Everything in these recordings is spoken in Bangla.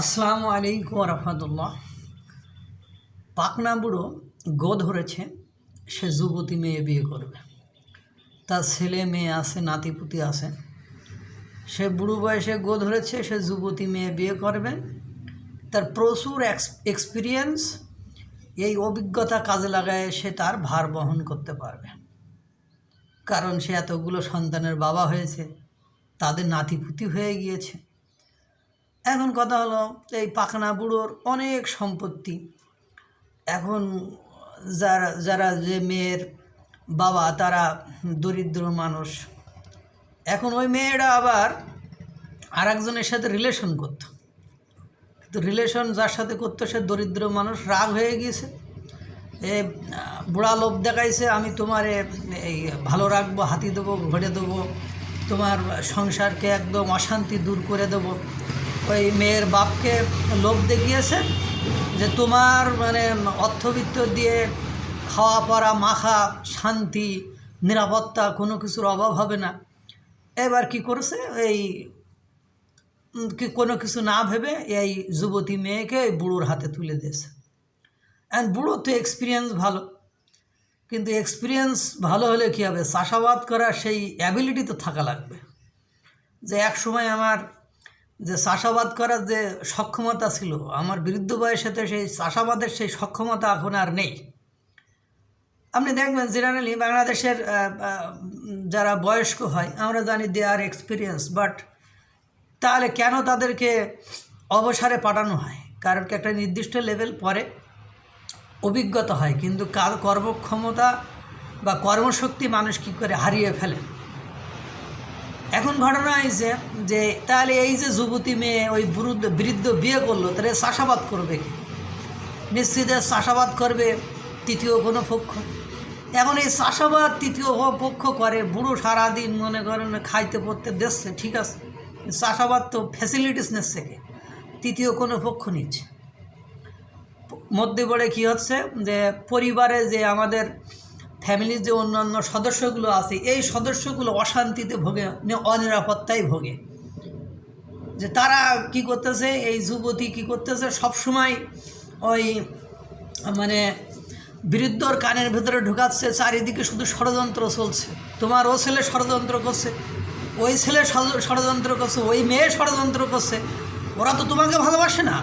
আসসালামু আলাইকুম রহমতুল্লাহ পাকনা বুড়ো গো ধরেছে, সে যুবতী মেয়ে বিয়ে করবে। তার ছেলে মেয়ে আছে, নাতিপুতি আছে। সে বুড়ো বয়সে গো ধরেছে, সে যুবতী মেয়ে বিয়ে করবে। তার প্রচুর এক্সপিরিয়েন্স এই অভিজ্ঞতা কাজে লাগায় সে তার ভার বহন করতে পারবে। কারণ সে এতগুলো সন্তানের বাবা হয়েছে, তাদের নাতিপুতি হয়ে গিয়েছে। এখন কথা হলো, এই পাখনা বুড়োর অনেক সম্পত্তি। এখন যারা যারা যে মেয়ের বাবা, তারা দরিদ্র মানুষ। এখন ওই মেয়েরা আবার আর একজনের সাথে রিলেশন করতো। কিন্তু রিলেশন যার সাথে করতো, সে দরিদ্র মানুষ, রাগ হয়ে গিয়েছে। এ, বুড়া লোভ দেখাইছে, আমি তোমার এই ভালো রাখব, হাতি দেবো, ঘরে দেবো, তোমার সংসারকে একদম অশান্তি দূর করে দেবো। ওই মেয়ের বাপকে লোভ দেখিয়েছে যে তোমার মানে অর্থবিত্ত দিয়ে খাওয়া পড়া মাখা, শান্তি, নিরাপত্তা কোনো কিছুর অভাব হবে না। এবার কি করেছে? এই কি কোনো কিছু না ভেবে এই যুবতী মেয়েকে এই বুড়োর হাতে তুলে দিয়েছে। অ্যান্ড বুড়ো তো এক্সপিরিয়েন্স ভালো। কিন্তু এক্সপিরিয়েন্স ভালো হলে কী হবে? চাষাবাদ করার সেই অ্যাবিলিটি তো থাকা লাগবে। যে এক সময় আমার যে চাষাবাদ করার যে সক্ষমতা ছিল, আমার বৃদ্ধ বয়সেতে সেই চাষাবাদের সেই সক্ষমতা এখন আর নেই। আপনি দেখবেন জেনারেলি বাংলাদেশের যারা বয়স্ক হয়, আমরা জানি দে আর এক্সপিরিয়েন্স বাট তাহলে কেন তাদেরকে অবসরে পাঠানো হয়? কারণ কি একটা নির্দিষ্ট লেভেল পরে অভিজ্ঞতা হয়, কিন্তু কার কর্মক্ষমতা বা কর্মশক্তি মানুষ কী করে হারিয়ে ফেলে এখন ঘটনা হয়েছে যে, তাহলে এই যে যুবতী মেয়ে, ওই বৃদ্ধ বৃদ্ধ বিয়ে করল, তাহলে চাষাবাদ করবে কি? নিশ্চিত চাষাবাদ করবে তৃতীয় কোনো পক্ষ? এখন এই চাষাবাদ তৃতীয় পক্ষ করে, বুড়ো সারাদিন মনে করেন খাইতে পড়তে দিচ্ছে, ঠিক আছে? চাষাবাদ তো ফ্যাসিলিটিস নিচ্ছে কে? তৃতীয় কোনো পক্ষ নিচ্ছে। মধ্যে পড়ে কী হচ্ছে যে, পরিবারে যে আমাদের ফ্যামিলির যে অন্যান্য সদস্যগুলো আছে, এই সদস্যগুলো অশান্তিতে ভোগে অনিরাপত্তায় ভোগে। যে তারা কি করতেছে, এই যুবতী কি করতেছে সব সময় ওই মানে বৃদ্ধর কানের ভেতরে ঢুকাচ্ছে, চারিদিকে শুধু ষড়যন্ত্র চলছে। তোমার ও ছেলে ষড়যন্ত্র করছে, ওই ছেলে ষড়যন্ত্র করছে, ওই মেয়ে ষড়যন্ত্র করছে, ওরা তো তোমাকে ভালোবাসে না।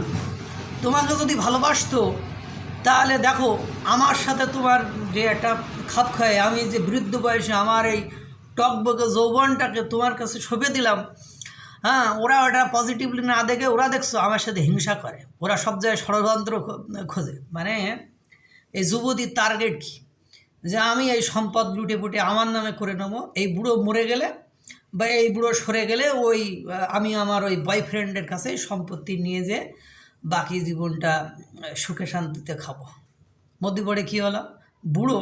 তোমাকে যদি ভালোবাসতো তাহলে দেখো, আমার সাথে তোমার যে একটা খাপ খায়, আমি যে বৃদ্ধ বয়সে আমার এই টকবকে যৌবনটাকে তোমার কাছে সঁপে দিলাম হ্যাঁ ওরা ওটা পজিটিভলি না দেখে ওরা দেখছ, আমার সাথে হিংসা করে। ওরা সব জায়গায় ষড়যন্ত্র খোঁজে। মানে এই যুবতীর টার্গেট কী? যে আমি এই সম্পদ লুটে পুটে আমার নামে করে নেব, এই বুড়ো মরে গেলে বা এই বুড়ো সরে গেলে ওই আমি আমার ওই বয়ফ্রেন্ডের কাছে সম্পত্তি নিয়ে যে বাকি জীবনটা সুখে শান্তিতে খাব। মধ্যে পড়ে কী হলো? বুড়ো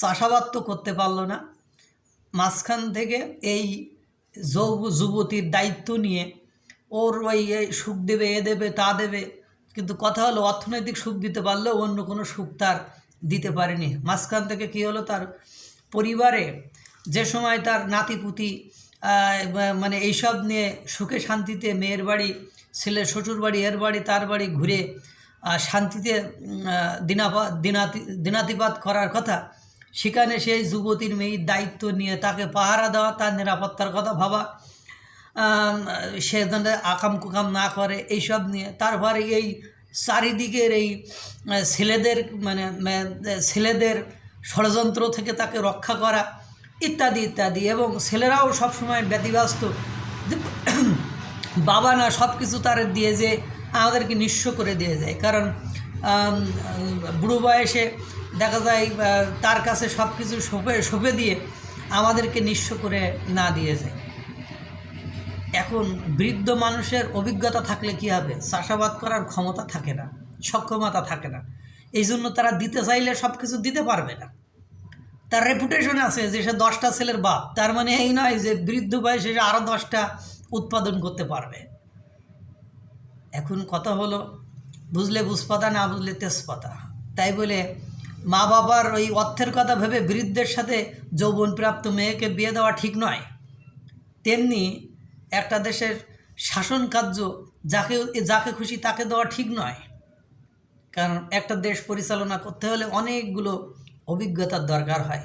চাষাবাদ তো করতে পারল না। মাঝখান থেকে এই যৌ যুবতীর দায়িত্ব নিয়ে ওর ওই সুখ দেবে, এ দেবে, তা দেবে, কিন্তু কথা হলো অর্থনৈতিক সুখ দিতে পারলেও অন্য কোনো সুখ তার দিতে পারেনি। মাঝখান থেকে কী হলো? তার পরিবারে যে সময় তার নাতিপুতি মানে এইসব নিয়ে সুখে শান্তিতে মেয়ের বাড়ি ছেলের শ্বশুর বাড়ি এর বাড়ি তার বাড়ি ঘুরে শান্তিতে উম, আহ, দিনাপা দিনাতি দিনাতিপাত করার কথা সেখানে সেই যুবতীর মেয়ের দায়িত্ব নিয়ে তাকে পাহারা দেওয়া তার নিরাপত্তার কথা ভাবা সে আকাম কুকাম না করে এইসব নিয়ে তারপরে এই চারিদিকের এই ছেলেদের মানে ছেলেদের ষড়যন্ত্র থেকে তাকে রক্ষা করা ইত্যাদি ইত্যাদি এবং ছেলেরাও সবসময় ব্যতিব্যস্ত। বাবা না সব কিছু তার দিয়ে যে আমাদেরকে নিঃস্ব করে দিয়ে যায়। কারণ বুড়ো বয়সে দেখা যায় তার কাছে সব কিছু সঁপে সঁপে দিয়ে আমাদেরকে নিঃস্ব করে না দিয়ে যায়। এখন বৃদ্ধ মানুষের অভিজ্ঞতা থাকলে কি হবে? চাষাবাদ করার ক্ষমতা থাকে না, সক্ষমতা থাকে না। এই জন্য তারা দিতে চাইলে সব কিছু দিতে পারবে না। তার রেপুটেশন আছে যে সে দশটা ছেলের বাপ। তার মানে এই নয় যে বৃদ্ধ বয়সে আরও দশটা উৎপাদন করতে পারবে। এখন কথা হলো, বুঝলে বুঝপাতা, না বুঝলে তেজপাতা। তাই বলে মা বাবার ওই অর্থের কথা ভেবে বৃদ্ধের সাথে যৌবনপ্রাপ্ত মেয়েকে বিয়ে দেওয়া ঠিক নয়। তেমনি একটা দেশের শাসন কার্য যাকে যাকে খুশি তাকে দেওয়া ঠিক নয়। কারণ একটা দেশ পরিচালনা করতে হলে অনেকগুলো অভিজ্ঞতার দরকার হয়।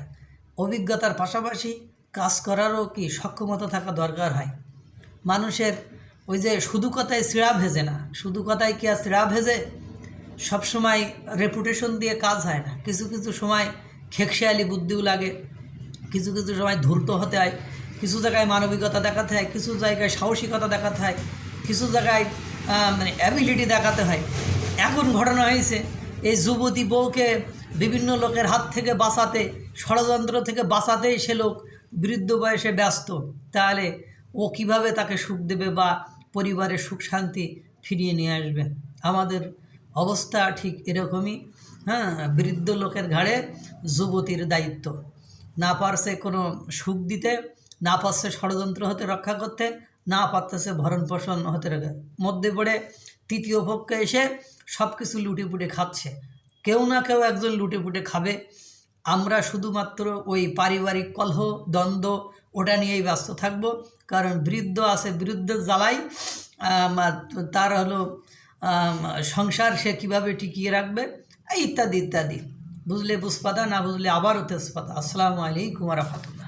অভিজ্ঞতার পাশাপাশি কাজ করারও কি সক্ষমতা থাকা দরকার হয়? মানুষের ওই যে শুধু কথায় সিড়া ভেজে না, শুধু কথায় কি আর সিড়া ভেজে? সবসময় রেপুটেশন দিয়ে কাজ হয় না। কিছু কিছু সময় খেকশিয়ালি বুদ্ধিও লাগে, কিছু কিছু সময় ধূর্ত হতে হয়, কিছু জায়গায় মানবিকতা দেখাতে হয়, কিছু জায়গায় সাহসিকতা দেখাতে হয়, কিছু জায়গায় মানে অ্যাবিলিটি দেখাতে হয়। এখন ঘটনা হয়েছে, এই যুবতী বউকে বিভিন্ন লোকের হাত থেকে বাঁচাতে, ষড়যন্ত্র থেকে বাঁচাতেই সে লোক বৃদ্ধ বয়সে ব্যস্ত। তাহলে ও কীভাবে তাকে সুখ দেবে বা পরিবারের সুখ শান্তি ফিরিয়ে নিয়ে আসবে? আমাদের অবস্থা ঠিক এরকমই। হ্যাঁ বৃদ্ধ লোকের ঘাড়ে যুবতীর দায়িত্ব। না পারছে কোনো সুখ দিতে, না পারছে ষড়যন্ত্র হতে রক্ষা করতে, না পারতেছে ভরণ পোষণ হতে রাখে মধ্যে পড়ে তৃতীয় পক্ষে এসে সব কিছু লুটে পুটে খাচ্ছে। কেউ না কেউ একজন লুটে পুটে খাবে। আমরা শুধুমাত্র ওই পারিবারিক কলহ, দ্বন্দ্ব ওটা নিয়েই ব্যস্ত থাকব। কারণ বৃদ্ধ আছে, বৃদ্ধের জ্বালাই তার হলো সংসার সে কীভাবে টিকিয়ে রাখবে, ইত্যাদি ইত্যাদি। বুঝলে বুসপাতা না বুঝলে আবারও তেজপাতা। আসসালামু আলাইকুম রহমতুল্লাহ।